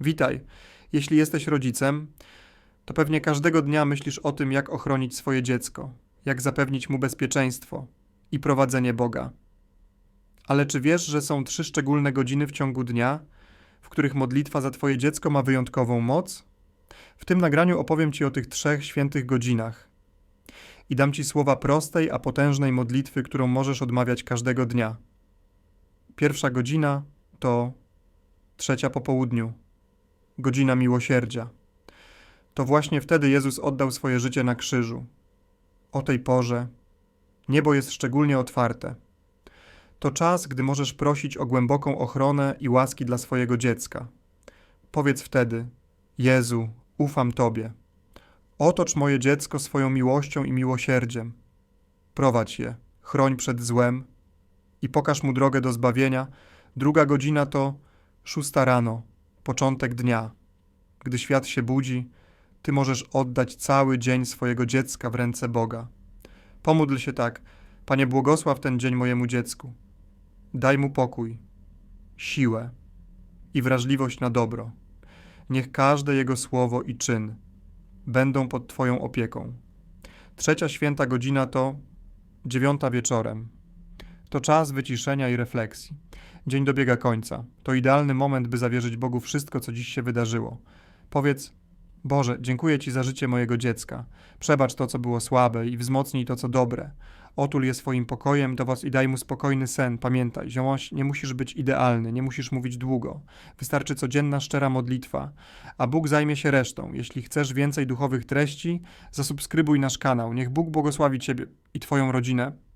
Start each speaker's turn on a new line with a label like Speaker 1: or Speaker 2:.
Speaker 1: Witaj. Jeśli jesteś rodzicem, to pewnie każdego dnia myślisz o tym, jak ochronić swoje dziecko, jak zapewnić mu bezpieczeństwo i prowadzenie Boga. Ale czy wiesz, że są trzy szczególne godziny w ciągu dnia, w których modlitwa za Twoje dziecko ma wyjątkową moc? W tym nagraniu opowiem Ci o tych trzech świętych godzinach i dam Ci słowa prostej, a potężnej modlitwy, którą możesz odmawiać każdego dnia. Pierwsza godzina to trzecia po południu, godzina miłosierdzia. To właśnie wtedy Jezus oddał swoje życie na krzyżu. O tej porze niebo jest szczególnie otwarte. To czas, gdy możesz prosić o głęboką ochronę i łaski dla swojego dziecka. Powiedz wtedy: Jezu, ufam Tobie. Otocz moje dziecko swoją miłością i miłosierdziem. Prowadź je, chroń przed złem i pokaż mu drogę do zbawienia. Druga godzina to szósta rano, początek dnia. Gdy świat się budzi, Ty możesz oddać cały dzień swojego dziecka w ręce Boga. Pomódl się tak, Panie, błogosław ten dzień mojemu dziecku. Daj mu pokój, siłę i wrażliwość na dobro. Niech każde jego słowo i czyn będą pod Twoją opieką. Trzecia święta godzina to dziewiąta wieczorem. To czas wyciszenia i refleksji. Dzień dobiega końca. To idealny moment, by zawierzyć Bogu wszystko, co dziś się wydarzyło. Powiedz: Boże, dziękuję Ci za życie mojego dziecka. Przebacz to, co było słabe i wzmocnij to, co dobre. Otul je swoim pokojem do Was i daj mu spokojny sen. Pamiętaj, ziołoś, nie musisz być idealny, nie musisz mówić długo. Wystarczy codzienna, szczera modlitwa, a Bóg zajmie się resztą. Jeśli chcesz więcej duchowych treści, zasubskrybuj nasz kanał. Niech Bóg błogosławi Ciebie i Twoją rodzinę.